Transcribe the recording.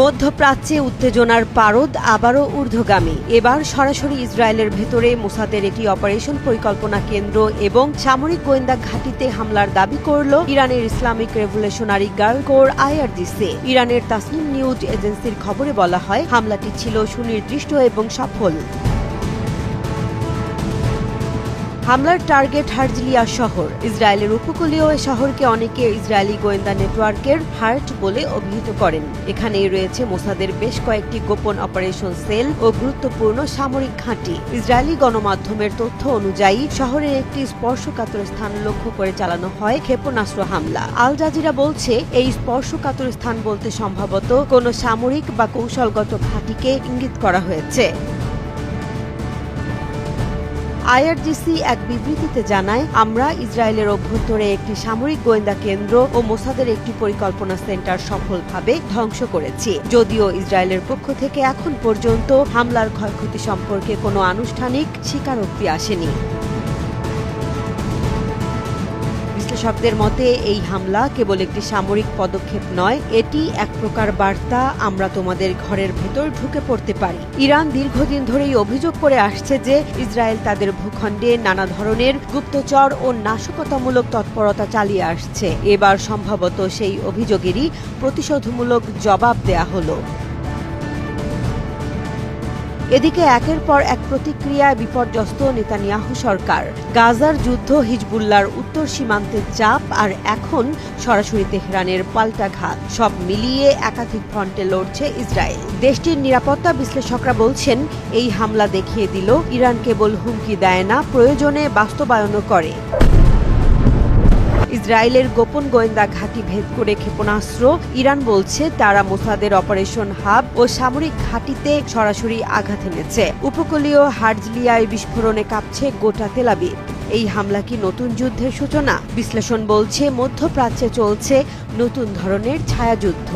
মধ্যপ্রাচ্যে উত্তেজনার পারদ আবারও ঊর্ধ্বগামী। এবার সরাসরি ইসরায়েলের ভেতরে মোসাদের একটি অপারেশন পরিকল্পনা কেন্দ্র এবং সামরিক গোয়েন্দা ঘাঁটিতে হামলার দাবি করল ইরানের Islamic revolutionary guard corps IRDC. ইরানের তাসনিম নিউজ এজেন্সির খবরে বলা হয়, হামলাটি ছিল সুনির্দিষ্ট এবং সফল। হামলার টার্গেট হার্জলিয়া শহর। ইসরায়েলের উপকূলীয় শহরকে অনেকে ইসরায়েলি গোয়েন্দা নেটওয়ার্কের হার্ট বলে অভিহিত করেন। এখানেই রয়েছে মোসাদের বেশ কয়েকটি গোপন অপারেশন সেল ও গুরুত্বপূর্ণ সামরিক ঘাঁটি। ইসরায়েলি গণমাধ্যমের তথ্য অনুযায়ী শহরের একটি স্পর্শকাতর স্থান লক্ষ্য করে চালানো হয় ক্ষেপণাস্ত্র হামলা। আল জাজিরা বলছে, এই স্পর্শকাতর স্থান বলতে সম্ভবত কোনো সামরিক বা কৌশলগত ঘাঁটিকে ইঙ্গিত করা হয়েছে। আইআরজিসি এক বিবৃতিতে জানায়, আমরা ইসরায়েলের অভ্যন্তরে একটি সামরিক গোয়েন্দা কেন্দ্র ও মোসাদের একটি পরিকল্পনা সেন্টার সফলভাবে ধ্বংস করেছি। যদিও ইসরায়েলের পক্ষ থেকে এখন পর্যন্ত হামলার ক্ষয়ক্ষতি সম্পর্কে কোনো আনুষ্ঠানিক স্বীকারোক্তি আসেনি। বিশ্লেষকদের মতে, এই হামলা কেবল একটি সামরিক পদক্ষেপ নয়, এটি এক প্রকার বার্তা আমরা তোমাদের ঘরের ভেতর ঢুকে পড়তে পারি। ইরান দীর্ঘদিন ধরেই অভিযোগ করে আসছে যে, ইসরায়েল তাদের ভূখণ্ডে নানা ধরনের গুপ্তচর ও নাশকতামূলক তৎপরতা চালিয়ে আসছে। এবার সম্ভবত সেই অভিযোগেরই প্রতিশোধমূলক জবাব দেয়া হলো। এদিকে একের পর এক প্রতিক্রিয়ায় বিপর্যস্ত নেতানিয়াহু সরকার। গাজার যুদ্ধ হিজবুল্লার উত্তর সীমান্তের চাপ আর এখন সরাসরি তেহরানের পাল্টাঘাত সব মিলিয়ে একাধিক ফ্রন্টে লড়ছে ইসরায়েল। দেশটির নিরাপত্তা বিশ্লেষকরা বলছেন, এই হামলা দেখিয়ে দিল, ইরান কেবল হুমকি দেয় না, প্রয়োজনে বাস্তবায়নও করে। ইসরায়েলের গোপন গোয়েন্দা ঘাঁটি ভেদ করে ক্ষেপণাস্ত্র। ইরান বলছে তারা মোসাদের অপারেশন হাব ও সামরিক ঘাঁটিতে সরাসরি আঘাত এনেছে। উপকূলীয় হার্জলিয়ায় বিস্ফোরণে কাঁপছে গোটা তেলাবি এই হামলা কি নতুন যুদ্ধের সূচনা? বিশ্লেষণ বলছে মধ্যপ্রাচ্যে চলছে নতুন ধরনের ছায়াযুদ্ধ।